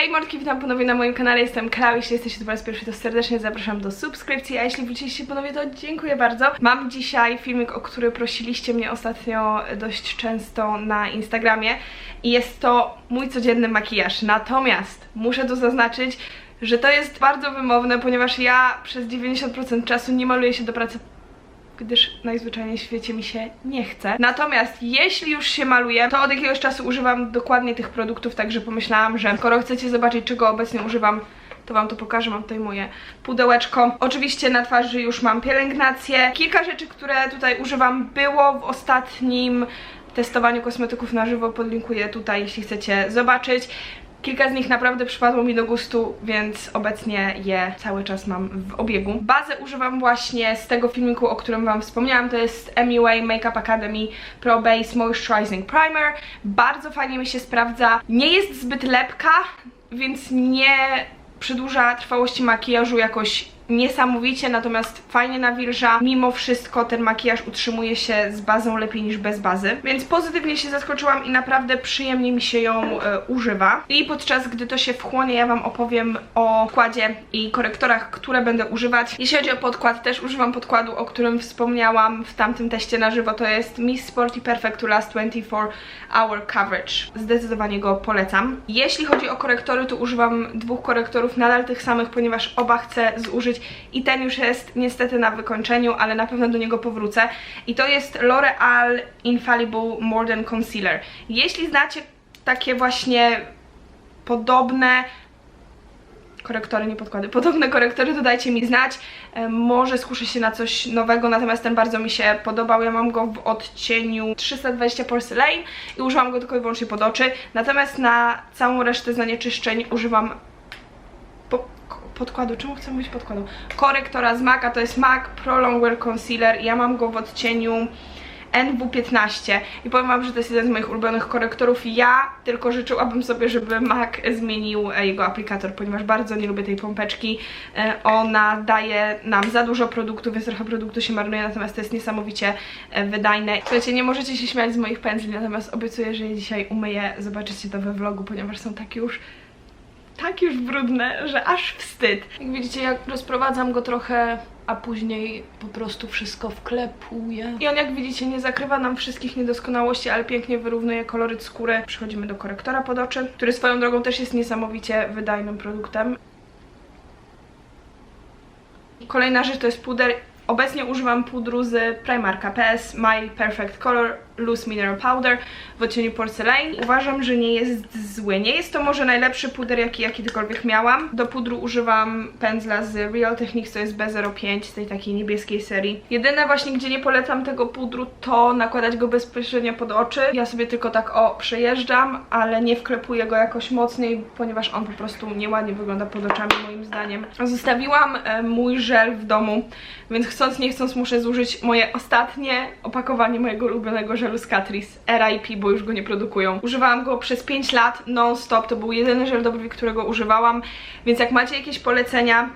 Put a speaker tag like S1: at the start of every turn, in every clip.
S1: Hej mordki, witam ponownie na moim kanale, jestem Klau, jeśli jesteście po raz pierwszy to serdecznie zapraszam do subskrypcji, a jeśli wróciliście ponownie to dziękuję bardzo. Mam dzisiaj filmik, o który prosiliście mnie ostatnio dość często na Instagramie i jest to mój codzienny makijaż, natomiast muszę tu zaznaczyć, że to jest bardzo wymowne, ponieważ ja przez 90% czasu nie maluję się do pracy gdyż najzwyczajniej w świecie mi się nie chce. Natomiast jeśli już się maluję, to od jakiegoś czasu używam dokładnie tych produktów, także pomyślałam, że skoro chcecie zobaczyć, czego obecnie używam, to Wam to pokażę, mam tutaj moje pudełeczko. Oczywiście na twarzy już mam pielęgnację. Kilka rzeczy, które tutaj używam było w ostatnim testowaniu kosmetyków na żywo, podlinkuję tutaj, jeśli chcecie zobaczyć. Kilka z nich naprawdę przypadło mi do gustu, więc obecnie je cały czas mam w obiegu. Bazę używam właśnie z tego filmiku, o którym Wam wspomniałam, to jest MUA Makeup Academy Pro Base Moisturizing Primer. Bardzo fajnie mi się sprawdza, nie jest zbyt lepka, więc nie przedłuża trwałości makijażu jakoś niesamowicie, natomiast fajnie nawilża. Mimo wszystko ten makijaż utrzymuje się z bazą lepiej niż bez bazy, więc pozytywnie się zaskoczyłam i naprawdę przyjemnie mi się ją e, używa. I podczas gdy to się wchłonie, ja Wam opowiem o podkładzie i korektorach, które będę używać. Jeśli chodzi o podkład, też używam podkładu, o którym wspomniałam w tamtym teście na żywo, to jest Miss Sporty Perfect Last 24 Hour Coverage. Zdecydowanie go polecam. Jeśli chodzi o korektory, to używam dwóch korektorów, nadal tych samych, ponieważ oba chcę zużyć i ten już jest niestety na wykończeniu, ale na pewno do niego powrócę. I to jest L'Oreal Infallible Modern Concealer. Jeśli znacie takie właśnie podobne korektory, nie podkłady, podobne korektory, to dajcie mi znać. E, może skuszę się na coś nowego, natomiast ten bardzo mi się podobał. Ja mam go w odcieniu 320 Porcelain i używam go tylko i wyłącznie pod oczy. Natomiast na całą resztę zanieczyszczeń używam podkładu, czemu chcę mówić podkładu? Korektora z MAC'a, to jest MAC Pro Longwear Concealer ja mam go w odcieniu NW15 i powiem wam, że to jest jeden z moich ulubionych korektorów. Ja tylko życzyłabym sobie, żeby MAC zmienił e, jego aplikator, ponieważ bardzo nie lubię tej pompeczki. E, ona daje nam za dużo produktu, więc trochę produktu się marnuje, natomiast to jest niesamowicie e, wydajne. Słuchajcie, nie możecie się śmiać z moich pędzli, natomiast obiecuję, że je dzisiaj umyję. Zobaczycie to we vlogu, ponieważ są tak już tak już brudne, że aż wstyd. Jak widzicie, jak rozprowadzam go trochę, a później po prostu wszystko wklepuję. I on, jak widzicie, nie zakrywa nam wszystkich niedoskonałości, ale pięknie wyrównuje koloryt skóry. Przechodzimy do korektora pod oczy, który swoją drogą też jest niesamowicie wydajnym produktem. Kolejna rzecz to jest puder Obecnie używam pudru z Primarka PS My Perfect Color Loose Mineral Powder w odcieniu Porcelain. Uważam, że nie jest zły. Nie jest to może najlepszy puder, jaki jakikolwiek miałam. Do pudru używam pędzla z Real Techniques, to jest B05 z tej takiej niebieskiej serii. Jedyne właśnie, gdzie nie polecam tego pudru, to nakładać go bezpośrednio pod oczy. Ja sobie tylko tak o przejeżdżam, ale nie wklepuję go jakoś mocniej, ponieważ on po prostu nieładnie wygląda pod oczami moim zdaniem. Zostawiłam e, mój żel w domu, więc chcąc nie chcąc muszę zużyć moje ostatnie opakowanie mojego ulubionego żelu z Catrice RIP, bo już go nie produkują. Używałam go przez 5 lat non-stop, to był jedyny żel do brwi, którego używałam, więc jak macie jakieś polecenia,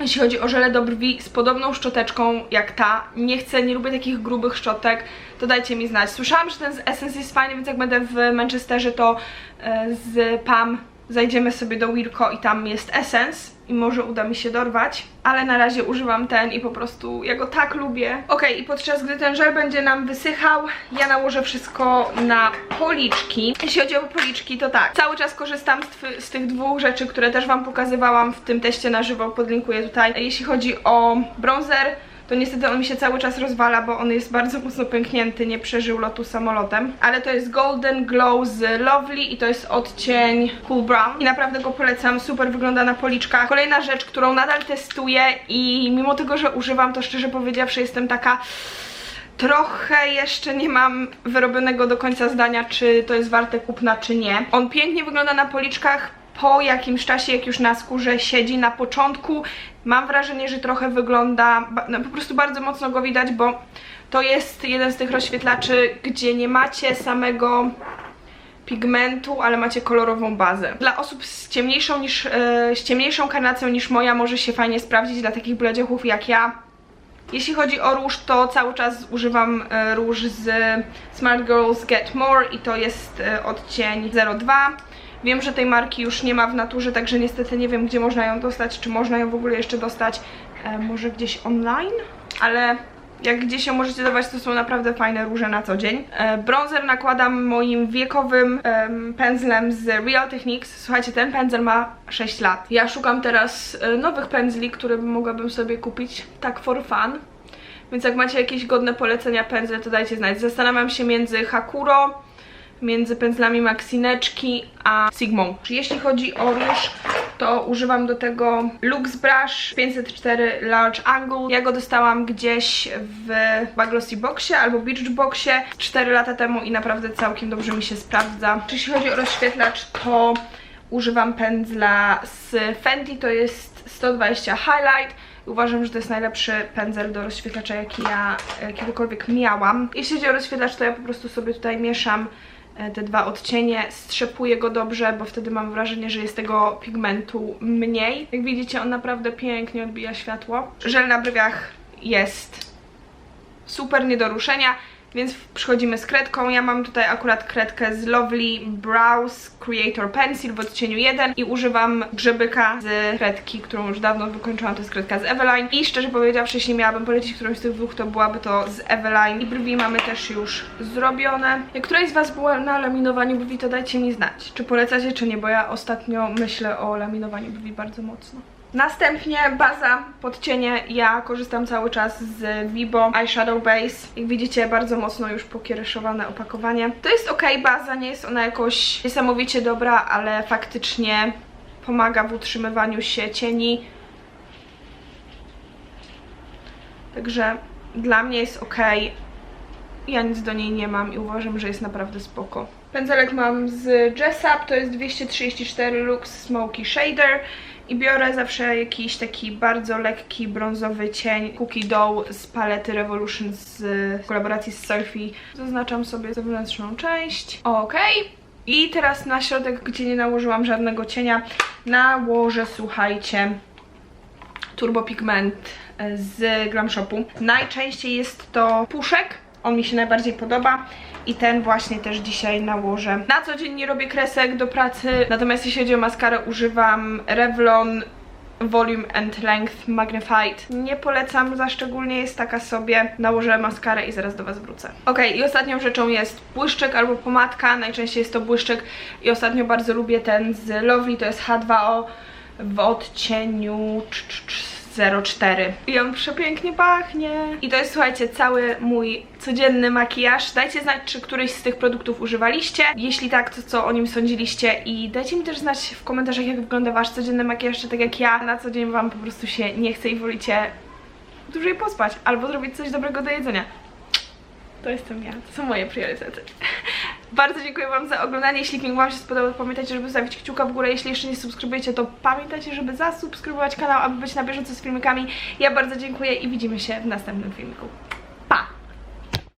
S1: jeśli chodzi o żele do brwi z podobną szczoteczką jak ta, nie chcę, nie lubię takich grubych szczotek, to dajcie mi znać. Słyszałam, że ten z Essence jest fajny, więc jak będę w Manchesterze, to e, z Pam zajdziemy sobie do Wilco i tam jest Essence i może uda mi się dorwać, ale na razie używam ten i po prostu ja go tak lubię. Ok, i podczas gdy ten żel będzie nam wysychał, ja nałożę wszystko na policzki. Jeśli chodzi o policzki, to tak, cały czas korzystam z, z tych dwóch rzeczy, które też Wam pokazywałam w tym teście na żywo, podlinkuję tutaj. Jeśli chodzi o bronzer, to niestety on mi się cały czas rozwala, bo on jest bardzo mocno pęknięty, nie przeżył lotu samolotem. Ale to jest Golden Glow z Lovely i to jest odcień Cool Brown. I naprawdę go polecam, super wygląda na policzkach. Kolejna rzecz, którą nadal testuję i mimo tego, że używam, to szczerze powiedziawszy jestem taka trochę jeszcze nie mam wyrobionego do końca zdania, czy to jest warte kupna, czy nie. On pięknie wygląda na policzkach, po jakimś czasie, jak już na skórze siedzi na początku, mam wrażenie, że trochę wygląda, no, po prostu bardzo mocno go widać, bo to jest jeden z tych rozświetlaczy, gdzie nie macie samego pigmentu, ale macie kolorową bazę. Dla osób z ciemniejszą, niż, yy, z ciemniejszą karnacją niż moja może się fajnie sprawdzić, dla takich bledziechów jak ja. Jeśli chodzi o róż, to cały czas używam yy, róż z Smart Girls Get More i to jest yy, odcień 02. Wiem, że tej marki już nie ma w naturze, także niestety nie wiem, gdzie można ją dostać, czy można ją w ogóle jeszcze dostać, e, może gdzieś online, ale jak gdzieś ją możecie dawać, to są naprawdę fajne róże na co dzień. E, bronzer nakładam moim wiekowym em, pędzlem z Real Techniques. Słuchajcie, ten pędzel ma 6 lat. Ja szukam teraz e, nowych pędzli, które mogłabym sobie kupić tak for fun. Więc jak macie jakieś godne polecenia pędzle, to dajcie znać. Zastanawiam się między Hakuro, między pędzlami Maxineczki a Sigmą. Jeśli chodzi o róż, to używam do tego Lux Brush 504 Large Angle. Ja go dostałam gdzieś w Baglossy Boxie albo Beach Boxie 4 lata temu i naprawdę całkiem dobrze mi się sprawdza. Jeśli chodzi o rozświetlacz, to używam pędzla z Fenty, to jest 120 Highlight. Uważam, że to jest najlepszy pędzel do rozświetlacza, jaki ja e, kiedykolwiek miałam. Jeśli chodzi o rozświetlacz, to ja po prostu sobie tutaj mieszam te dwa odcienie, strzepuję go dobrze, bo wtedy mam wrażenie, że jest tego pigmentu mniej. Jak widzicie, on naprawdę pięknie odbija światło. Żel na brwiach jest super nie do ruszenia, więc przychodzimy z kredką. Ja mam tutaj akurat kredkę z Lovely Brows Creator Pencil w odcieniu 1 i używam grzebyka z kredki, którą już dawno wykończyłam, to jest kredka z Eveline i szczerze powiedziawszy, jeśli miałabym polecić którąś z tych dwóch, to byłaby to z Eveline i brwi mamy też już zrobione. Jak któraś z Was była na laminowaniu brwi, to dajcie mi znać, czy polecacie, czy nie, bo ja ostatnio myślę o laminowaniu brwi bardzo mocno. Następnie baza pod cienie. Ja korzystam cały czas z Vibo Eyeshadow Base. Jak widzicie, bardzo mocno już pokiereszowane opakowanie. To jest ok baza, nie jest ona jakoś niesamowicie dobra, ale faktycznie pomaga w utrzymywaniu się cieni. Także dla mnie jest ok. Ja nic do niej nie mam i uważam, że jest naprawdę spoko. Pędzelek mam z Dress Up, to jest 234 Lux Smoky Shader i biorę zawsze jakiś taki bardzo lekki brązowy cień Cookie Dough z palety Revolution z kolaboracji z Selfie. Zaznaczam sobie zewnętrzną część. Ok. I teraz na środek, gdzie nie nałożyłam żadnego cienia, nałożę, słuchajcie, Turbo Pigment z Glam Shopu. Najczęściej jest to puszek, on mi się najbardziej podoba i ten właśnie też dzisiaj nałożę. Na co dzień nie robię kresek do pracy, natomiast jeśli chodzi o maskarę używam Revlon Volume and Length Magnified. Nie polecam za szczególnie, jest taka sobie. Nałożę maskarę i zaraz do Was wrócę. Ok, i ostatnią rzeczą jest błyszczyk albo pomadka. Najczęściej jest to błyszczyk i ostatnio bardzo lubię ten z Lovely, to jest H2O w odcieniu 04. I on przepięknie pachnie. I to jest, słuchajcie, cały mój codzienny makijaż. Dajcie znać, czy któryś z tych produktów używaliście. Jeśli tak, to co o nim sądziliście. I dajcie mi też znać w komentarzach, jak wygląda wasz codzienny makijaż, czy tak jak ja. Na co dzień wam po prostu się nie chce i wolicie dłużej pospać. Albo zrobić coś dobrego do jedzenia. To jestem ja, to są moje priorytety. Bardzo dziękuję Wam za oglądanie. Jeśli film Wam się spodobał, to pamiętajcie, żeby zostawić kciuka w górę. Jeśli jeszcze nie subskrybujecie, to pamiętajcie, żeby zasubskrybować kanał, aby być na bieżąco z filmikami. Ja bardzo dziękuję i widzimy się w następnym filmiku.